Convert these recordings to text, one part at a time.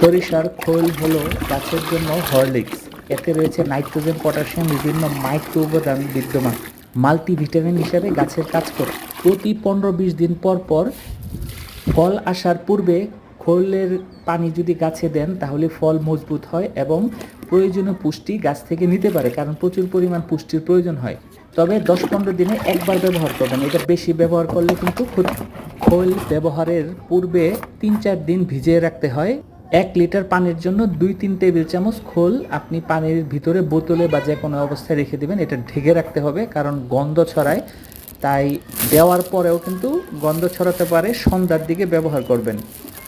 সরিষার খোল হলো গাছের জন্য হরলিক্স। এতে রয়েছে নাইট্রোজেন, পটাশিয়াম, বিভিন্ন মাইক্রো উপাদান বিদ্যমান। মাল্টিভিটামিন হিসাবে গাছের কাজ করে। প্রতি পনেরো বিশ দিন পর পর ফল আসার পূর্বে খোলের পানি যদি গাছে দেন, তাহলে ফল মজবুত হয় এবং প্রয়োজনীয় পুষ্টি গাছ থেকে নিতে পারে, কারণ প্রচুর পরিমাণ পুষ্টির প্রয়োজন হয়। তবে দশ পনেরো দিনে একবার ব্যবহার করবেন। এটা বেশি ব্যবহার করলে কিন্তু ক্ষতি খোল ব্যবহারের পূর্বে তিন চার দিন ভিজিয়ে রাখতে হয়। এক লিটার পানির জন্য দুই তিন টেবিল চামচ খোল। আপনি পানির ভিতরে বোতলে বা যে কোনো অবস্থায় রেখে দেবেন। এটা ঢেকে রাখতে হবে, কারণ গন্ধ ছড়ায়। তাই দেওয়ার পরেও কিন্তু গন্ধ ছড়াতে পারে, সন্ধ্যার দিকে ব্যবহার করবেন।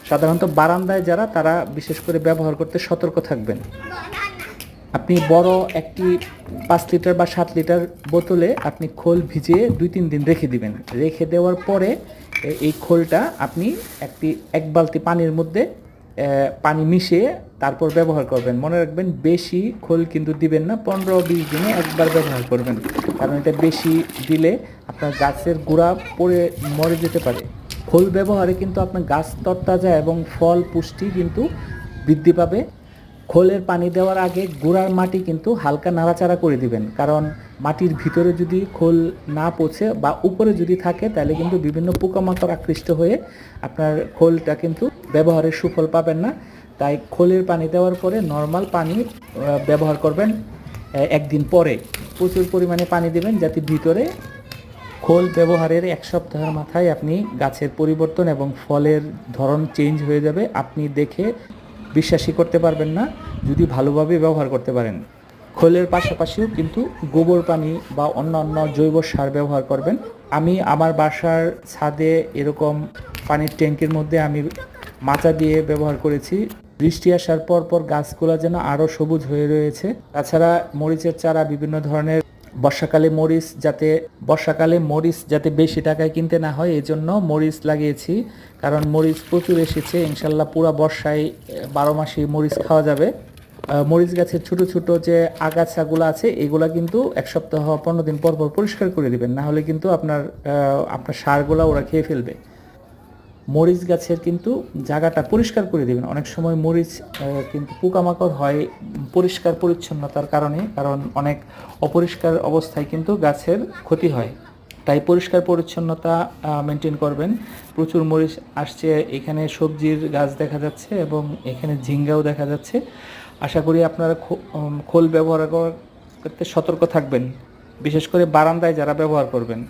সাধারণত বারান্দায় যারা, তারা বিশেষ করে ব্যবহার করতে সতর্ক থাকবেন। আপনি বড় একটি পাঁচ লিটার বা সাত লিটার বোতলে আপনি খোল ভিজিয়ে দুই তিন দিন রেখে দিবেন। রেখে দেওয়ার পরে এই খোলটা আপনি একটি, এক বালতি পানির মধ্যে পানি মিশিয়ে তারপর ব্যবহার করবেন। মনে রাখবেন, বেশি খোল কিন্তু দিবেন না, পনেরো বিশ দিনে একবার ব্যবহার করবেন। কারণ এটা বেশি দিলে আপনার গাছের গোড়া পড়ে, মরে যেতে পারে। খোল ব্যবহারে কিন্তু আপনার গাছ তরতাজা এবং ফল পুষ্টি কিন্তু বৃদ্ধি পাবে। খোলের পানি দেওয়ার আগে গোড়ার মাটি কিন্তু হালকা নাড়াচাড়া করে দিবেন। কারণ মাটির ভিতরে যদি খোল না পচে বা উপরে যদি থাকে, তাহলে কিন্তু বিভিন্ন পোকামাকড় আকৃষ্ট হয়ে আপনার খোলটা কিন্তু ব্যবহারের সুফল পাবেন না। তাই খোলের পানি দেওয়ার পরে নর্মাল পানি ব্যবহার করবেন একদিন পরে। প্রচুর পরিমাণে পানি দেবেন যাতে ভিতরে খোল ব্যবহারের এক সপ্তাহের মাথায় আপনি গাছের পরিবর্তন এবং ফলের ধরন চেঞ্জ হয়ে যাবে। আপনি দেখে বিশ্বাসই করতে পারবেন না, যদি ভালোভাবে ব্যবহার করতে পারেন। খোলের পাশাপাশিও কিন্তু গোবর পানি বা অন্যান্য জৈব সার ব্যবহার করবেন। আমি আমার বাসার ছাদে এরকম পানির ট্যাঙ্কের মধ্যে আমি মাচা দিয়ে ব্যবহার করেছি। বৃষ্টি আসার পর পর গাছগুলো যেন আরও সবুজ হয়ে রয়েছে। তাছাড়া মরিচের চারা বিভিন্ন ধরনের বর্ষাকালে মরিচ যাতে, বর্ষাকালে মরিচ যাতে বেশি টাকায় কিনতে না হয়, এজন্য মরিচ লাগিয়েছি। কারণ মরিচ প্রচুর এসেছে, ইনশাল্লাহ পুরো বর্ষায় বারো মাসে মরিচ খাওয়া যাবে। মরিচ গাছের ছোট ছোট যে আগাছাগুলো আছে, এগুলা কিন্তু এক সপ্তাহ পনেরো দিন পর পর পরিষ্কার করে দিবেন, না হলে কিন্তু আপনার আপনার সারগুলা ওরা খেয়ে ফেলবে। মরিচ গাছের কিন্তু জায়গাটা পরিষ্কার করে দেবেন। অনেক সময় মরিচ কিন্তু পোকামাকড় হয় পরিষ্কার পরিচ্ছন্নতার কারণে, কারণ অনেক অপরিষ্কার অবস্থায় কিন্তু গাছের ক্ষতি হয়। তাই পরিষ্কার পরিচ্ছন্নতা মেনটেন করবেন। প্রচুর মরিচ আসছে, এখানে সবজির গাছ দেখা যাচ্ছে এবং এখানে ঝিঙ্গাও দেখা যাচ্ছে। আশা করি আপনারা খোল ব্যবহার করতে সতর্ক থাকবেন। বিশেষ করে বারান্দায় যারা ব্যবহার করবেন।